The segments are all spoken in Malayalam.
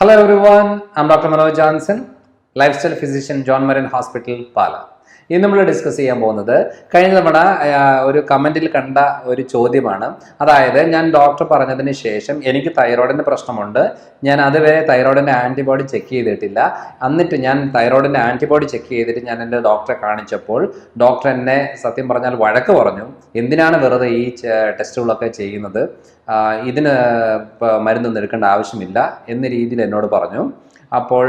Hello everyone, I'm Dr. Manoj Johnson, lifestyle physician, John Marin Hospital, പാല ഇന്ന് നമ്മൾ ഡിസ്കസ് ചെയ്യാൻ പോകുന്നത് കഴിഞ്ഞ തവണ ഒരു കമന്റിൽ കണ്ട ഒരു ചോദ്യമാണ്. അതായത് ഞാൻ ഡോക്ടർ പറഞ്ഞതിന് ശേഷം എനിക്ക് തൈറോയിഡിന്റെ പ്രശ്നമുണ്ട്. ഞാൻ അതുവരെ തൈറോയിഡിന്റെ ആന്റിബോഡി ചെക്ക് ചെയ്തിട്ടില്ല. എന്നിട്ട് ഞാൻ തൈറോയിഡിന്റെ ആന്റിബോഡി ചെക്ക് ചെയ്തിട്ട് ഞാൻ എന്റെ ഡോക്ടറെ കാണിച്ചപ്പോൾ ഡോക്ടർ എന്നെ സത്യം പറഞ്ഞാൽ വഴക്ക് പറഞ്ഞു. എന്തിനാണ് വെറുതെ ഈ ടെസ്റ്റുകളൊക്കെ ചെയ്യുന്നത്? ഇതിന് മരുന്നൊന്നും എടുക്കേണ്ട ആവശ്യമില്ല എന്ന രീതിയിൽ എന്നോട് പറഞ്ഞു. അപ്പോൾ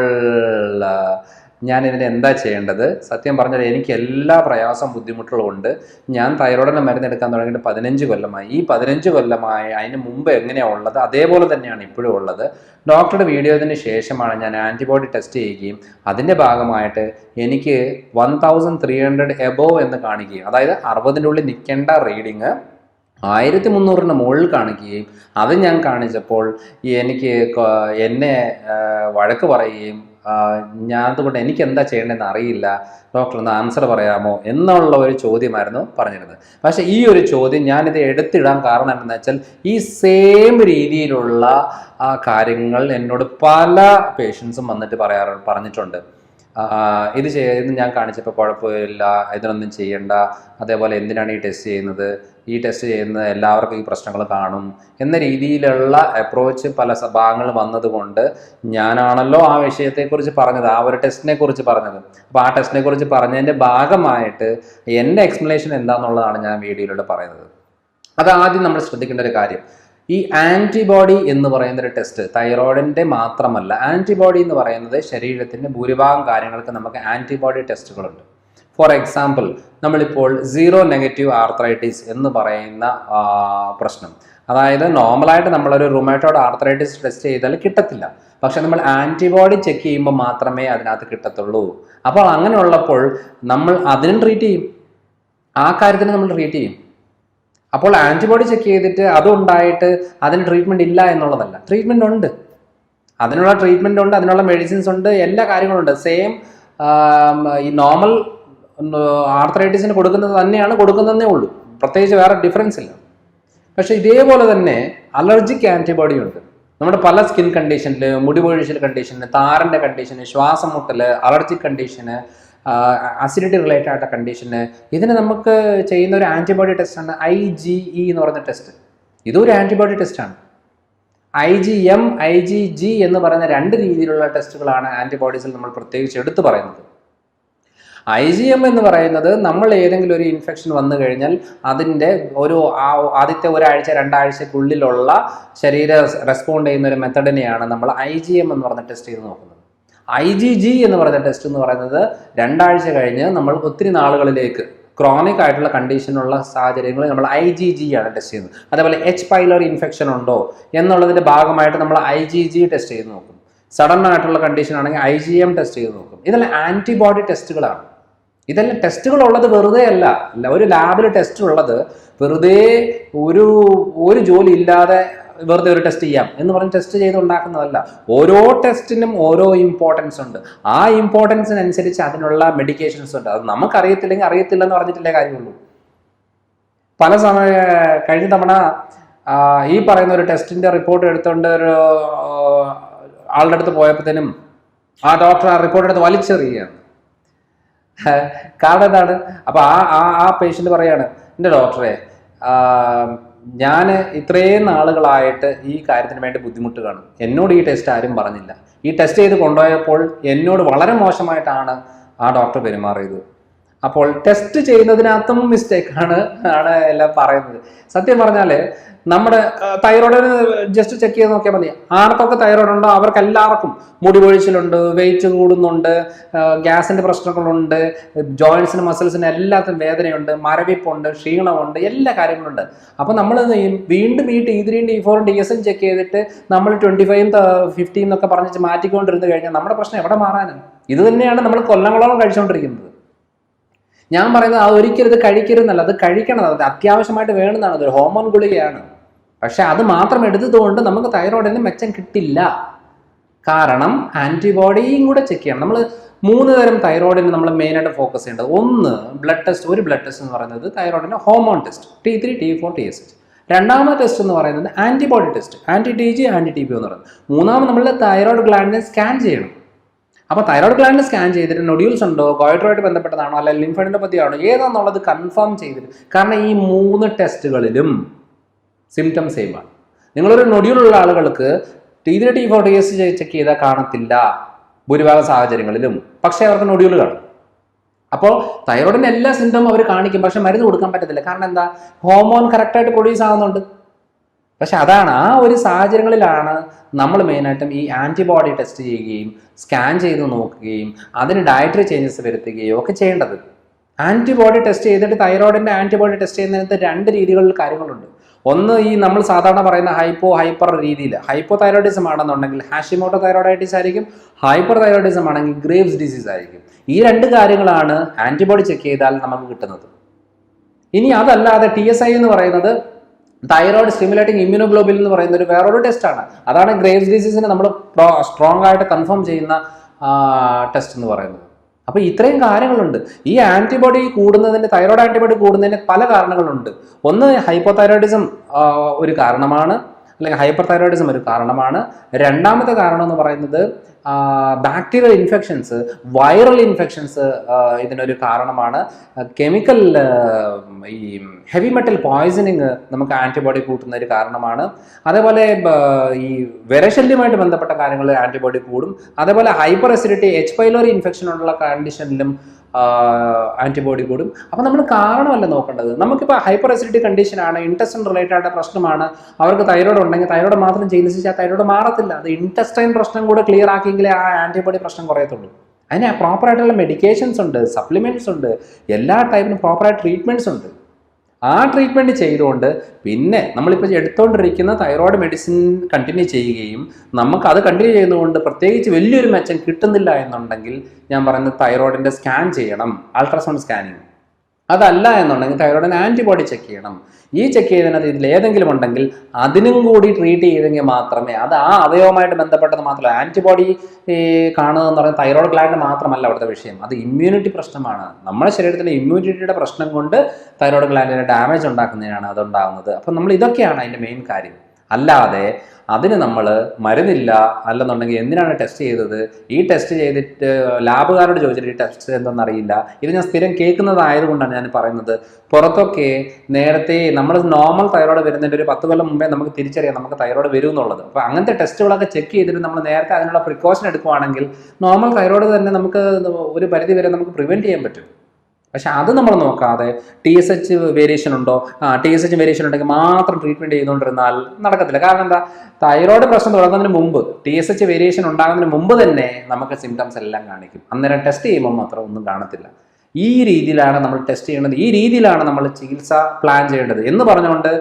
ഞാൻ ഇതിന് എന്താ ചെയ്യേണ്ടത്? സത്യം പറഞ്ഞാൽ എനിക്ക് എല്ലാ പ്രയാസം ബുദ്ധിമുട്ടുകളും ഉണ്ട്. ഞാൻ തൈറോയിഡിന് മരുന്ന് എടുക്കാൻ തുടങ്ങിയിട്ട് പതിനഞ്ച് കൊല്ലമായി. ഈ പതിനഞ്ച് കൊല്ലമായി അതിന് മുമ്പ് എങ്ങനെയാണ് ഉള്ളത്? അതേപോലെ തന്നെയാണ് ഇപ്പോഴും ഉള്ളത്. ഡോക്ടറുടെ വീഡിയോതിന് ശേഷമാണ് ഞാൻ ആന്റിബോഡി ടെസ്റ്റ് ചെയ്യുകയും അതിന്റെ ഭാഗമായിട്ട് എനിക്ക് one thousand three hundred above എന്ന് കാണിക്കുകയും അതായത് അറുപതിന്റെ ഉള്ളിൽ നിൽക്കേണ്ട റീഡിങ് ആയിരത്തി മുന്നൂറിന് മുകളിൽ കാണിക്കുകയും അത് ഞാൻ കാണിച്ചപ്പോൾ എനിക്ക് എന്നെ വഴക്ക് പറയുകയും ഞാൻ അതുകൊണ്ട് എനിക്ക് എന്താ ചെയ്യേണ്ടതെന്ന് അറിയില്ല. ഡോക്ടർ ഒന്ന് ആൻസർ പറയാമോ എന്നുള്ള ഒരു ചോദ്യമായിരുന്നു പറഞ്ഞിരുന്നത്. പക്ഷേ ഈ ഒരു ചോദ്യം ഞാനിത് എടുത്തിടാൻ കാരണം എന്താണെന്ന് വെച്ചാൽ ഈ സെയിം രീതിയിലുള്ള കാര്യങ്ങൾ എന്നോട് പല പേഷ്യൻസും വന്നിട്ട് പറയാറ് പറഞ്ഞിട്ടുണ്ട്. ഇത് ചെയ്ത് ഞാൻ കാണിച്ചപ്പോൾ കുഴപ്പമില്ല ഇതിനൊന്നും ചെയ്യണ്ട. അതേപോലെ എന്തിനാണ് ഈ ടെസ്റ്റ് ചെയ്യുന്നത്? ഈ ടെസ്റ്റ് ചെയ്യുന്നത് എല്ലാവർക്കും ഈ പ്രശ്നങ്ങൾ കാണും എന്ന രീതിയിലുള്ള അപ്രോച്ച് പല ഭാഗങ്ങൾ വന്നതുകൊണ്ട് ഞാനാണല്ലോ ആ വിഷയത്തെക്കുറിച്ച് പറഞ്ഞത് ആ ഒരു ടെസ്റ്റിനെ കുറിച്ച് പറഞ്ഞത്. അപ്പോൾ ആ ടെസ്റ്റിനെ കുറിച്ച് പറഞ്ഞതിന്റെ ഭാഗമായിട്ട് എന്റെ എക്സ്പ്ലനേഷൻ എന്താണെന്നുള്ളതാണ് ഞാൻ വീഡിയോയിലൂടെ പറയുന്നത്. അത് ആദ്യം നമ്മൾ ശ്രദ്ധിക്കേണ്ട ഒരു കാര്യം. ഈ ആന്റിബോഡി എന്ന് പറയുന്ന ഒരു ടെസ്റ്റ് തൈറോയിഡിന്റെ മാത്രമല്ല ആന്റിബോഡി എന്ന് പറയുന്നത് ശരീരത്തിന്റെ ഭൂരിഭാഗം കാര്യങ്ങൾക്ക് നമുക്ക് ആന്റിബോഡി ടെസ്റ്റുകളുണ്ട്. ഫോർ എക്സാമ്പിൾ നമ്മളിപ്പോൾ സീറോ നെഗറ്റീവ് ആർത്രൈറ്റിസ് എന്ന് പറയുന്ന പ്രശ്നം. അതായത് നോർമലായിട്ട് നമ്മളൊരു റുമാറ്റോഡ് ആർത്രൈറ്റിസ് ടെസ്റ്റ് ചെയ്താൽ കിട്ടത്തില്ല. പക്ഷെ നമ്മൾ ആന്റിബോഡി ചെക്ക് ചെയ്യുമ്പോൾ മാത്രമേ അതിനകത്ത് കിട്ടത്തുള്ളൂ. അപ്പോൾ അങ്ങനെയുള്ളപ്പോൾ നമ്മൾ അതിനും ട്രീറ്റ് ചെയ്യും. ആ കാര്യത്തിന് നമ്മൾ ട്രീറ്റ് ചെയ്യും. അപ്പോൾ ആന്റിബോഡി ചെക്ക് ചെയ്തിട്ട് അതുണ്ടായിട്ട് അതിന് ട്രീറ്റ്മെന്റ് ഇല്ല എന്നുള്ളതല്ല. ട്രീറ്റ്മെന്റ് ഉണ്ട്. അതിനുള്ള ട്രീറ്റ്മെന്റ് ഉണ്ട് അതിനുള്ള മെഡിസിൻസ് ഉണ്ട് എല്ലാ കാര്യങ്ങളും ഉണ്ട്. സെയിം ഈ നോർമൽ ആർത്രൈറ്റിസിന് കൊടുക്കുന്നത് തന്നെയാണ് കൊടുക്കുന്നതേ ഉള്ളൂ. പ്രത്യേകിച്ച് വേറെ ഡിഫറൻസ് ഇല്ല. പക്ഷേ ഇതേപോലെ തന്നെ അലർജിക് ആന്റിബോഡി ഉണ്ട്. നമ്മുടെ പല സ്കിൻ കണ്ടീഷനിൽ മുടി പൊഴിച്ചിൽ കണ്ടീഷന് താരന്റെ കണ്ടീഷന് ശ്വാസം മുട്ടൽ അലർജിക് കണ്ടീഷന് അസിഡിറ്റി റിലേറ്റഡ് ആയിട്ട കണ്ടീഷന് ഇതിന് നമുക്ക് ചെയ്യുന്ന ഒരു ആന്റിബോഡി ടെസ്റ്റാണ് ഐ ജി ഇ എന്ന് പറയുന്ന ടെസ്റ്റ് ഇതൊരു ആന്റിബോഡി ടെസ്റ്റാണ് I G M I G G എന്ന് പറയുന്ന രണ്ട് രീതിയിലുള്ള ടെസ്റ്റുകളാണ് ആന്റിബോഡീസിൽ നമ്മൾ പ്രത്യേകിച്ച് എടുത്തു പറയുന്നത്. ഐ ജി എം എന്ന് പറയുന്നത് നമ്മൾ ഏതെങ്കിലും ഒരു ഇൻഫെക്ഷൻ വന്നു കഴിഞ്ഞാൽ അതിന്റെ ഒരു ആ ആദ്യത്തെ ഒരാഴ്ച രണ്ടാഴ്ചക്കുള്ളിലുള്ള ശരീരം റെസ്പോണ്ട് ചെയ്യുന്ന ഒരു മെത്തഡിനെയാണ് നമ്മൾ ഐ ജി എം എന്ന് പറഞ്ഞ ടെസ്റ്റ് ചെയ്ത് നോക്കുന്നത്. ഐ ജി ജി എന്ന് പറയുന്ന ടെസ്റ്റ് എന്ന് പറയുന്നത് രണ്ടാഴ്ച കഴിഞ്ഞ് നമ്മൾ ഒത്തിരി നാളുകളിലേക്ക് ക്രോണിക് ആയിട്ടുള്ള കണ്ടീഷനുള്ള സാഹചര്യങ്ങൾ നമ്മൾ ഐ ജി ജി ആണ് ടെസ്റ്റ് ചെയ്യുന്നത്. അതേപോലെ എച്ച് പൈലർ ഇൻഫെക്ഷൻ ഉണ്ടോ എന്നുള്ളതിന്റെ ഭാഗമായിട്ട് നമ്മൾ ഐ ജി ജി ടെസ്റ്റ് ചെയ്ത് നോക്കും. സഡൻ ആയിട്ടുള്ള കണ്ടീഷൻ ആണെങ്കിൽ ഐ ജി എം ടെസ്റ്റ് ചെയ്ത് നോക്കും. ഇതെല്ലാം ആന്റിബോഡി ടെസ്റ്റുകളാണ് ഇതെല്ലാം ടെസ്റ്റുകൾ ഉള്ളത് വെറുതെ അല്ല. ഒരു ലാബിൽ ടെസ്റ്റ് ഉള്ളത് വെറുതെ ഒരു ഒരു ജോലി ഇല്ലാതെ വെറുതെ ഒരു ടെസ്റ്റ് ചെയ്യാം എന്ന് പറഞ്ഞ് ടെസ്റ്റ് ചെയ്ത് ഉണ്ടാക്കുന്നതല്ല. ഓരോ ടെസ്റ്റിനും ഓരോ ഇമ്പോർട്ടൻസ് ഉണ്ട്. ആ ഇമ്പോർട്ടൻസിനനുസരിച്ച് അതിനുള്ള മെഡിക്കേഷൻസ് ഉണ്ട്. അത് നമുക്കറിയത്തില്ലെങ്കിൽ അറിയത്തില്ലെന്ന് പറഞ്ഞിട്ടില്ലേ കാര്യമുള്ളൂ. പല സമയ കഴിഞ്ഞ തവണ ഈ പറയുന്ന ഒരു ടെസ്റ്റിന്റെ റിപ്പോർട്ട് എടുത്തുകൊണ്ട് ഒരു ആളുടെ അടുത്ത് പോയപ്പോഴത്തേനും ആ ഡോക്ടർ ആ റിപ്പോർട്ട് എടുത്ത് വലിച്ചെറിയുകയാണ്. കാരണം എന്താണ്? അപ്പൊ ആ ആ ആ പേഷ്യന്റ് പറയാണ് എന്റെ ഡോക്ടറെ ഞാൻ ഇത്രയും നാളുകളായിട്ട് ഈ കാര്യത്തിന് വേണ്ടി ബുദ്ധിമുട്ട് കാണും. എന്നോട് ഈ ടെസ്റ്റ് ആരും പറഞ്ഞില്ല. ഈ ടെസ്റ്റ് ചെയ്ത് കൊണ്ടുപോയപ്പോൾ എന്നോട് വളരെ മോശമായിട്ടാണ് ആ ഡോക്ടർ പെരുമാറിയത്. അപ്പോൾ ടെസ്റ്റ് ചെയ്യുന്നതിനകത്തും മിസ്റ്റേക്ക് ആണ് ആണ് എല്ലാം പറയുന്നത്. സത്യം പറഞ്ഞാൽ നമ്മുടെ തൈറോയിഡിന് ജസ്റ്റ് ചെക്ക് ചെയ്ത് നോക്കിയാൽ മതി. ആർക്കൊക്കെ തൈറോയിഡ് ഉണ്ടോ? അവർക്ക് എല്ലാവർക്കും മുടി പൊഴിച്ചിലുണ്ട് വെയിറ്റ് കൂടുന്നുണ്ട് ഗ്യാസിന്റെ പ്രശ്നങ്ങളുണ്ട് ജോയിൻസിന് മസിൽസിന് എല്ലാത്തിനും വേദനയുണ്ട് മരവിപ്പുണ്ട് ക്ഷീണമുണ്ട് എല്ലാ കാര്യങ്ങളുണ്ട്. അപ്പൊ നമ്മൾ വീണ്ടും ഈ ടി ത്രീയും ടി ഫോറും ഡി എസും ചെക്ക് ചെയ്തിട്ട് നമ്മൾ ട്വന്റി ഫൈവും ഫിഫ്റ്റീൻ എന്നൊക്കെ പറഞ്ഞിട്ട് മാറ്റിക്കൊണ്ടിരുന്ന് കഴിഞ്ഞാൽ നമ്മുടെ പ്രശ്നം എവിടെ മാറാനാണ്? ഇത് തന്നെയാണ് നമ്മൾ കൊല്ലങ്ങളോളം കഴിച്ചുകൊണ്ടിരിക്കുന്നത്. ഞാൻ പറയുന്നത് അത് ഒരിക്കലും ഇത് കഴിക്കരുതെന്നല്ല അത് കഴിക്കണം. അത് അത്യാവശ്യമായിട്ട് വേണമെന്നാണ്. അതൊരു ഹോമോൺ ഗുളികയാണ്. പക്ഷെ അത് മാത്രം എടുത്തതുകൊണ്ട് നമുക്ക് തൈറോയിഡിന് മെച്ചം കിട്ടില്ല. കാരണം ആന്റിബോഡിയും കൂടെ ചെക്ക് ചെയ്യണം. നമ്മൾ മൂന്ന് തരം തൈറോയിഡിന് നമ്മൾ മെയിനായിട്ട് ഫോക്കസ് ചെയ്യേണ്ടത്. ഒന്ന് ബ്ലഡ് ടെസ്റ്റ് ഒരു ബ്ലഡ് ടെസ്റ്റ് എന്ന് പറയുന്നത് തൈറോയിഡിന്റെ hormone test T three T four T S H രണ്ടാമത്തെ ടെസ്റ്റ് എന്ന് പറയുന്നത് antibody test anti T G anti T P എന്ന് പറയുന്നത്. മൂന്നാമത് നമ്മൾ തൈറോയിഡ് ഗ്ലാൻഡിനെ സ്കാൻ ചെയ്യണം. അപ്പോൾ തൈറോയ്ഡ് ഗ്ലാൻഡ് സ്കാൻ ചെയ്തിട്ട് നൊഡ്യൂൾസ് ഉണ്ടോ? ഗോയിട്രോയിഡ് ബന്ധപ്പെട്ടതാണോ? അല്ലെങ്കിൽ ലിംഫഡിനോപ്പതിയാണോ ഏതാണെന്നുള്ളത് കൺഫേം ചെയ്തിട്ട്. കാരണം ഈ മൂന്ന് ടെസ്റ്റുകളിലും സിംറ്റം ആണ്. നിങ്ങളൊരു നൊഡ്യൂളുള്ള ആളുകൾക്ക് T three T four T S H ചെയ്താൽ കാണത്തില്ല ഭൂരിഭാഗം സാഹചര്യങ്ങളിലും. പക്ഷേ അവർക്ക് നൊഡ്യൂൾ കാണും. അപ്പോൾ തൈറോയിഡിന്റെ എല്ലാ സിംറ്റവും അവർ കാണിക്കും. പക്ഷെ മരുന്ന് കൊടുക്കാൻ പറ്റത്തില്ല. കാരണം എന്താ? ഹോർമോൺ കറക്റ്റായിട്ട് പ്രൊഡ്യൂസ് ആവുന്നുണ്ട്. പക്ഷെ അതാണ് ആ ഒരു സാഹചര്യങ്ങളിലാണ് നമ്മൾ മെയിനായിട്ടും ഈ ആന്റിബോഡി ടെസ്റ്റ് ചെയ്യുകയും സ്കാൻ ചെയ്ത് നോക്കുകയും അതിന് ഡയറ്ററി ചേഞ്ചസ് വരുത്തുകയോ ഒക്കെ ചെയ്യേണ്ടത്. ആന്റിബോഡി ടെസ്റ്റ് ചെയ്തിട്ട് തൈറോയിഡിന്റെ ആന്റിബോഡി ടെസ്റ്റ് ചെയ്യുന്നതിനകത്ത് രണ്ട് രീതികളിൽ കാര്യങ്ങളുണ്ട്. ഒന്ന് ഈ നമ്മൾ സാധാരണ പറയുന്ന ഹൈപ്പോ ഹൈപ്പർ രീതിയിൽ ഹൈപ്പോ തൈറോയിഡിസം ആണെന്നുണ്ടെങ്കിൽ ഹാഷിമോട്ടോ തൈറോയിഡൈറ്റിസ് ആയിരിക്കും ഹൈപ്പർ തൈറോയിഡിസം ആണെങ്കിൽ ഗ്രേവ്സ് ഡിസീസ് ആയിരിക്കും. ഈ രണ്ട് കാര്യങ്ങളാണ് ആന്റിബോഡി ചെക്ക് ചെയ്താൽ നമുക്ക് കിട്ടുന്നത്. ഇനി അതല്ലാതെ ടി എസ് ഐ എന്ന് പറയുന്നത് തൈറോയ്ഡ് സ്റ്റിമുലേറ്റിംഗ് ഇമ്മ്യൂണോഗ്ലോബിൻ എന്ന് പറയുന്ന ഒരു വേറൊരു ടെസ്റ്റാണ് അതാണ് ഗ്രേവ്സ് ഡിസീസിനെ നമ്മൾ സ്ട്രോങ് ആയിട്ട് കൺഫേം ചെയ്യുന്ന ടെസ്റ്റ് എന്ന് പറയുന്നത്. അപ്പോൾ ഇത്രയും കാര്യങ്ങളുണ്ട്. ഈ ആന്റിബോഡി കൂടുന്നതിന് തൈറോയ്ഡ് ആന്റിബോഡി കൂടുന്നതിന് പല കാരണങ്ങളുണ്ട്. ഒന്ന് ഹൈപ്പോതൈറോയിഡിസം ഒരു കാരണമാണ്. അല്ലെങ്കിൽ ഹൈപ്പർ തൈറോയിഡിസം ഒരു കാരണമാണ്. രണ്ടാമത്തെ കാരണം എന്ന് പറയുന്നത് ബാക്ടീരിയൽ ഇൻഫെക്ഷൻസ് വൈറൽ ഇൻഫെക്ഷൻസ് ഇതിനൊരു കാരണമാണ്. കെമിക്കൽ ഈ ഹെവി മെറ്റൽ പോയ്സണിങ് നമുക്ക് ആന്റിബോഡി കൂട്ടുന്ന ഒരു കാരണമാണ്. അതേപോലെ ഈ വിരശല്യമായിട്ട് ബന്ധപ്പെട്ട കാര്യങ്ങളിൽ ആന്റിബോഡി കൂടും. അതേപോലെ hyper acidity H pylori infection ഉള്ള കണ്ടീഷനിലും ആന്റിബോഡി കൂടും. അപ്പോൾ നമ്മൾ കാരണമല്ല നോക്കേണ്ടത്. നമുക്കിപ്പോൾ ഹൈപ്പർ അസിഡിറ്റി കണ്ടീഷനാണ് ഇന്റസ്റ്റൻ റിലേറ്റഡ് ആയിട്ട് പ്രശ്നമാണ്. അവർക്ക് തൈറോയ്ഡ് ഉണ്ടെങ്കിൽ തൈറോയ്ഡ് മാത്രം ചികിത്സിച്ചാൽ തൈറോയ്ഡ് മാറത്തില്ല. അത് ഇന്റസ്റ്റൈൻ പ്രശ്നം കൂടെ ക്ലിയർ ആക്കിയെങ്കിലേ ആ ആന്റിബോഡി പ്രശ്നം കുറയത്തുള്ളൂ. അതിന് പ്രോപ്പറായിട്ടുള്ള മെഡിക്കേഷൻസ് ഉണ്ട് സപ്ലിമെന്റ്സ് ഉണ്ട് എല്ലാ ടൈപ്പിനും പ്രോപ്പറായിട്ട് ട്രീറ്റ്മെന്റ്സ് ഉണ്ട്. ആ ട്രീറ്റ്മെന്റ് ചെയ്തുകൊണ്ട് പിന്നെ നമ്മളിപ്പോൾ എടുത്തുകൊണ്ടിരിക്കുന്ന തൈറോയ്ഡ് മെഡിസിൻ കണ്ടിന്യൂ ചെയ്യുകയും നമുക്ക് അത് കണ്ടിന്യൂ ചെയ്യുന്നതുകൊണ്ട് പ്രത്യേകിച്ച് വലിയൊരു മെച്ചം കിട്ടുന്നില്ല എന്നുണ്ടെങ്കിൽ ഞാൻ പറയുന്നത് തൈറോയിഡിന്റെ സ്കാൻ ചെയ്യണം. അൾട്രാസൗണ്ട് സ്കാനിങ് അതല്ല എന്നുണ്ടെങ്കിൽ തൈറോയിഡിന് ആന്റിബോഡി ചെക്ക് ചെയ്യണം. ഈ ചെക്ക് ചെയ്തതിനകത്ത് ഇതിൽ ഏതെങ്കിലും ഉണ്ടെങ്കിൽ അതിനും കൂടി ട്രീറ്റ് ചെയ്തെങ്കിൽ മാത്രമേ അത് ആ അവയവമായിട്ട് ബന്ധപ്പെട്ടത് മാത്രമല്ല ആന്റിബോഡി എന്ന് പറയുന്നത് തൈറോയ്ഡ് ഗ്ലാൻഡ് മാത്രമല്ല അവിടുത്തെ വിഷയം. അത് ഇമ്മ്യൂണിറ്റി പ്രശ്നമാണ്. നമ്മുടെ ശരീരത്തിലെ ഇമ്മ്യൂണിറ്റിയുടെ പ്രശ്നം കൊണ്ട് തൈറോയ്ഡ് ഗ്ലാൻഡിന് ഡാമേജ് ഉണ്ടാക്കുന്നതിനാണ് അതുണ്ടാകുന്നത് അപ്പം നമ്മൾ ഇതൊക്കെയാണ് അതിന്റെ മെയിൻ കാര്യം. അല്ലാതെ അതിന് നമ്മൾ മരുന്നില്ല അല്ലെന്നുണ്ടെങ്കിൽ എന്തിനാണ് ടെസ്റ്റ് ചെയ്തത്? ഈ ടെസ്റ്റ് ചെയ്തിട്ട് ലാബുകാരോട് ചോദിച്ചിട്ട് ഈ ടെസ്റ്റ് എന്തെന്ന് അറിയില്ല ഇത് ഞാൻ സ്ഥിരം കേൾക്കുന്നതായതുകൊണ്ടാണ് ഞാൻ പറയുന്നത്. പുറത്തൊക്കെ നേരത്തെ നമ്മൾ നോർമൽ തൈറോയ്ഡ് വരുന്നതിന്റെ ഒരു പത്ത് കൊല്ലം മുമ്പേ നമുക്ക് തിരിച്ചറിയാം നമുക്ക് തൈറോയ്ഡ് വരും എന്നുള്ളത്. അപ്പോൾ അങ്ങനത്തെ ടെസ്റ്റുകളൊക്കെ ചെക്ക് ചെയ്തിട്ട് നമ്മൾ നേരത്തെ അതിനുള്ള പ്രിക്കോഷൻ എടുക്കുവാണെങ്കിൽ നോർമൽ തൈറോയ്ഡ് തന്നെ നമുക്ക് ഒരു പരിധി വരെ നമുക്ക് പ്രിവെന്റ് ചെയ്യാൻ പറ്റും. പക്ഷെ അത് നമ്മൾ നോക്കാതെ ടി എസ് എച്ച് വേരിയേഷൻ ഉണ്ടോ? ആ ടി എസ് എച്ച് വേരിയേഷൻ ഉണ്ടെങ്കിൽ മാത്രം ട്രീറ്റ്മെന്റ് ചെയ്തുകൊണ്ടിരുന്നാൽ നടക്കത്തില്ല. കാരണം എന്താ? തൈറോയ്ഡ് പ്രശ്നം തുടങ്ങുന്നതിന് മുമ്പ് ടി എസ് എച്ച് വേരിയേഷൻ ഉണ്ടാകുന്നതിന് മുമ്പ് തന്നെ നമുക്ക് സിംറ്റംസ് എല്ലാം കാണിക്കും. അന്നേരം ടെസ്റ്റ് ചെയ്യുമ്പോൾ മാത്രം ഒന്നും കാണത്തില്ല. ഈ രീതിയിലാണ് നമ്മൾ ടെസ്റ്റ് ചെയ്യേണ്ടത്. ഈ രീതിയിലാണ് നമ്മൾ ചികിത്സ പ്ലാൻ ചെയ്യേണ്ടത്. എന്ന് പറഞ്ഞുകൊണ്ട്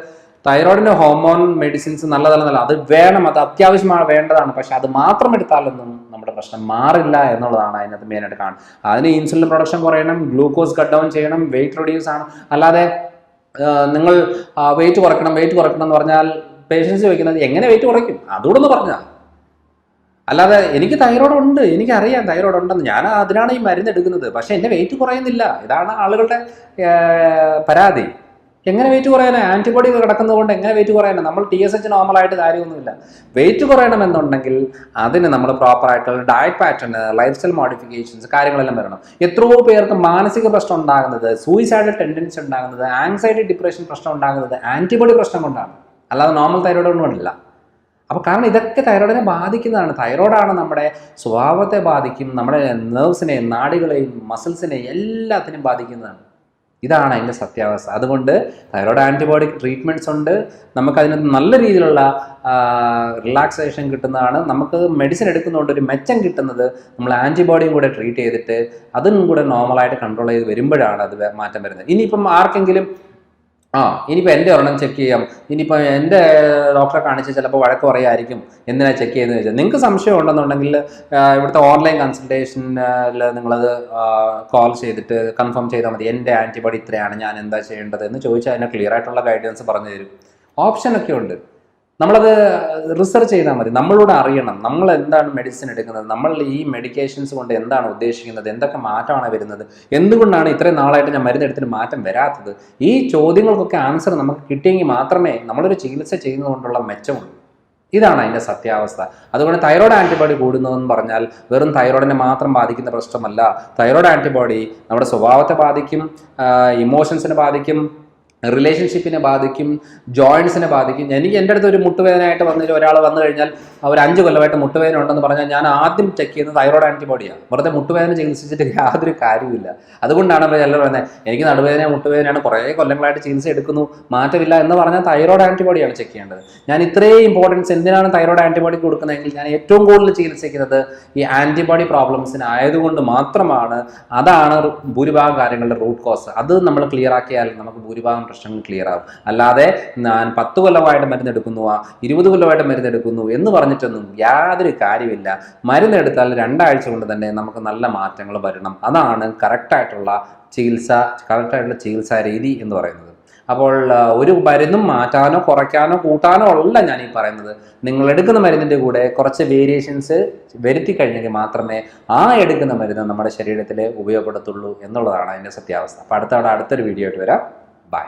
തൈറോയിഡിന്റെ ഹോർമോൺ മെഡിസിൻസ് നല്ലതല്ല നല്ല അത് വേണം അത് അത്യാവശ്യമാണ് വേണ്ടതാണ്. പക്ഷെ അത് മാത്രം എടുത്താലൊന്നും നമ്മുടെ പ്രശ്നം മാറില്ല എന്നുള്ളതാണ് അതിനകത്ത് മെയിനായിട്ട് കാണുന്നത്. അതിന് ഇൻസുലിൻ പ്രൊഡക്ഷൻ കുറയണം ഗ്ലൂക്കോസ് കട്ട് ഡൗൺ ചെയ്യണം വെയിറ്റ് റെഡ്യൂസ് ആണ്. അല്ലാതെ നിങ്ങൾ വെയിറ്റ് കുറയ്ക്കണം വെയിറ്റ് കുറയ്ക്കണം എന്ന് പറഞ്ഞാൽ പേഷ്യൻസ് ചോദിക്കുന്നത് എങ്ങനെ വെയിറ്റ് കുറയ്ക്കും? അതുകൂടെ ഒന്ന് പറഞ്ഞാൽ അല്ലാതെ എനിക്ക് തൈറോയ്ഡ് ഉണ്ട് എനിക്കറിയാം തൈറോയ്ഡ് ഉണ്ടെന്ന്. ഞാൻ അതിനാണ് ഈ മരുന്ന് എടുക്കുന്നത്. പക്ഷെ എന്റെ വെയിറ്റ് കുറയുന്നില്ല. ഇതാണ് ആളുകളുടെ പരാതി. എങ്ങനെ വെയിറ്റ് കുറയാനാ? ആന്റിബോഡി കിടക്കുന്നത് കൊണ്ട് എങ്ങനെ വെയിറ്റ് കുറയാനാ? നമ്മൾ ടി എസ് എച്ച് നോർമലായിട്ട് കാര്യമൊന്നുമില്ല. വെയിറ്റ് കുറയണമെന്നുണ്ടെങ്കിൽ അതിന് നമ്മൾ പ്രോപ്പർ ആയിട്ടുള്ള diet pattern life style modifications കാര്യങ്ങളെല്ലാം വരണം. എത്രയോ പേർക്ക് മാനസിക പ്രശ്നം ഉണ്ടാകുന്നത് സൂയിസൈഡൽ ടെൻഡൻസി ഉണ്ടാകുന്നത് ആങ്സൈറ്റി ഡിപ്രഷൻ പ്രശ്നം ഉണ്ടാകുന്നത് ആന്റിബോഡി പ്രശ്നം കൊണ്ടാണ്. അല്ലാതെ നോർമൽ തൈറോയ്ഡ് കൊണ്ടല്ല അപ്പോൾ കാരണം ഇതൊക്കെ തൈറോയിഡിനെ ബാധിക്കുന്നതാണ്. തൈറോയിഡാണ് നമ്മുടെ സ്വഭാവത്തെ ബാധിക്കും. നമ്മുടെ നെർവ്സിനെയും നാടികളെയും മസിൽസിനെയും എല്ലാത്തിനും ബാധിക്കുന്നതാണ്. ഇതാണ് അതിന്റെ സത്യാവസ്ഥ. അതുകൊണ്ട് തൈറോയ്ഡ് ആന്റിബയോട്ടിക് ട്രീറ്റ്മെന്റ്സ് ഉണ്ട്. നമുക്കതിന് നല്ല രീതിയിലുള്ള റിലാക്സേഷൻ കിട്ടുന്നതാണ്. നമുക്ക് മെഡിസിൻ എടുക്കുന്നതുകൊണ്ട് ഒരു മെച്ചം കിട്ടുന്നത് നമ്മൾ ആന്റിബോഡിയും കൂടെ ട്രീറ്റ് ചെയ്തിട്ട് അതും കൂടെ നോർമലായിട്ട് കൺട്രോൾ ചെയ്ത് വരുമ്പോഴാണ് അത് മാറ്റം വരുന്നത്. ഇനിയിപ്പം ആർക്കെങ്കിലും ആ ഇനിയിപ്പോൾ എന്റെ ഒരെണ്ണം ചെക്ക് ചെയ്യാം. ഇനിയിപ്പോൾ എന്റെ ഡോക്ടറെ കാണിച്ച് ചിലപ്പോൾ വഴക്ക് കുറയായിരിക്കും എന്തിനാ ചെക്ക് ചെയ്യുന്നത് ചോദിച്ചാൽ. നിങ്ങൾക്ക് സംശയം ഉണ്ടെന്നുണ്ടെങ്കിൽ ഇവിടുത്തെ ഓൺലൈൻ കൺസൾട്ടേഷനിൽ നിങ്ങളത് കോൾ ചെയ്തിട്ട് കൺഫേം ചെയ്താൽ മതി. എന്റെ ആന്റിബോഡി ഇത്രയാണ് ഞാൻ എന്താ ചെയ്യേണ്ടത് എന്ന് ചോദിച്ചാൽ അതിന് ക്ലിയർ ആയിട്ടുള്ള ഗൈഡൻസ് പറഞ്ഞു തരും. ഓപ്ഷനൊക്കെ ഉണ്ട്. നമ്മളത് റിസർച്ച് ചെയ്താൽ മതി. നമ്മളോട് അറിയണം. നമ്മൾ എന്താണ് മെഡിസിൻ എടുക്കുന്നത്? നമ്മൾ ഈ മെഡിക്കേഷൻസ് കൊണ്ട് എന്താണ് ഉദ്ദേശിക്കുന്നത്? എന്തൊക്കെ മാറ്റമാണ് വരുന്നത്? എന്തുകൊണ്ടാണ് ഇത്രയും നാളായിട്ട് ഞാൻ മരുന്നെടുത്തിട്ട് മാറ്റം വരാത്തത്? ഈ ചോദ്യങ്ങൾക്കൊക്കെ ആൻസർ നമുക്ക് കിട്ടിയെങ്കിൽ മാത്രമേ നമ്മളൊരു ചികിത്സ ചെയ്യുന്നതുകൊണ്ടുള്ള മെച്ചമുള്ളൂ. ഇതാണ് അതിന്റെ സത്യാവസ്ഥ. അതുകൊണ്ട് തൈറോയ്ഡ് ആന്റിബോഡി കൂടുന്നതെന്ന് പറഞ്ഞാൽ വെറും തൈറോയിഡിനെ മാത്രം ബാധിക്കുന്ന പ്രശ്നമല്ല. തൈറോയ്ഡ് ആന്റിബോഡി നമ്മുടെ സ്വഭാവത്തെ ബാധിക്കും ഇമോഷൻസിനെ ബാധിക്കും റിലേഷൻഷിപ്പിനെ ബാധിക്കും ജോയിൻസിനെ ബാധിക്കും. എനിക്ക് എന്റെ അടുത്ത് ഒരു മുട്ടുവേദനയായിട്ട് വന്നതിൽ ഒരാൾ വന്നു കഴിഞ്ഞാൽ അവർ അഞ്ച് കൊല്ലമായിട്ട് മുട്ടുവേദന ഉണ്ടെന്ന് പറഞ്ഞാൽ ഞാൻ ആദ്യം ചെക്ക് ചെയ്യുന്നത് തൈറോയ്ഡ് ആന്റിബോഡിയാണ് വെറുതെ മുട്ടുവേദന ചികിത്സിച്ചിട്ട് യാതൊരു കാര്യമില്ല അതുകൊണ്ടാണ് ഇപ്പോൾ ചിലർ പറയുന്നത് എനിക്ക് നടുവേദന മുട്ടുവേദനയാണ് കുറേ കൊല്ലങ്ങളായിട്ട് ചികിത്സ എടുക്കുന്നു. മാറ്റമില്ല എന്ന് പറഞ്ഞാൽ തൈറോയ്ഡ് ആന്റിബോഡിയാണ് ചെക്ക് ചെയ്യേണ്ടത്. ഞാൻ ഇത്രയും ഇമ്പോർട്ടൻസ് എന്തിനാണ് തൈറോയ്ഡ് ആന്റിബോഡി കൊടുക്കുന്നതെങ്കിൽ ഞാൻ ഏറ്റവും കൂടുതൽ ചികിത്സിക്കുന്നത് ഈ ആന്റിബോഡി പ്രോബ്ലംസിന് ആയതുകൊണ്ട് മാത്രമാണ്. അതാണ് ഭൂരിഭാഗം കാര്യങ്ങളുടെ റൂട്ട് കോസ് അത് നമ്മൾ ക്ലിയർ ആക്കിയാൽ നമുക്ക് ഭൂരിഭാഗം പ്രശ്നങ്ങൾ ക്ലിയർ ആവും. അല്ലാതെ ഞാൻ പത്ത് കൊല്ലമായിട്ട് മരുന്നെടുക്കുന്നു ഇരുപത് കൊല്ലമായിട്ട് മരുന്നെടുക്കുന്നു എന്ന് പറഞ്ഞിട്ടൊന്നും യാതൊരു കാര്യമില്ല. മരുന്നെടുത്താൽ രണ്ടാഴ്ച കൊണ്ട് തന്നെ നമുക്ക് നല്ല മാറ്റങ്ങൾ വരണം. അതാണ് കറക്റ്റായിട്ടുള്ള ചികിത്സ കറക്റ്റായിട്ടുള്ള ചികിത്സാ രീതി എന്ന് പറയുന്നത്. അപ്പോൾ ഒരു മരുന്നും മാറ്റാനോ കുറയ്ക്കാനോ കൂട്ടാനോ അല്ല ഞാൻ ഈ പറയുന്നത്. നിങ്ങൾ എടുക്കുന്ന മരുന്നിന്റെ കൂടെ കുറച്ച് വേരിയേഷൻസ് വരുത്തി കഴിഞ്ഞെങ്കിൽ മാത്രമേ ആ എടുക്കുന്ന മരുന്ന് നമ്മുടെ ശരീരത്തിൽ ഉപയോഗപ്പെടുത്തുള്ളൂ എന്നുള്ളതാണ് അതിന്റെ സത്യാവസ്ഥ. അപ്പോൾ അടുത്തവിടെ അടുത്തൊരു വീഡിയോ ആയിട്ട് വരാം. ബൈ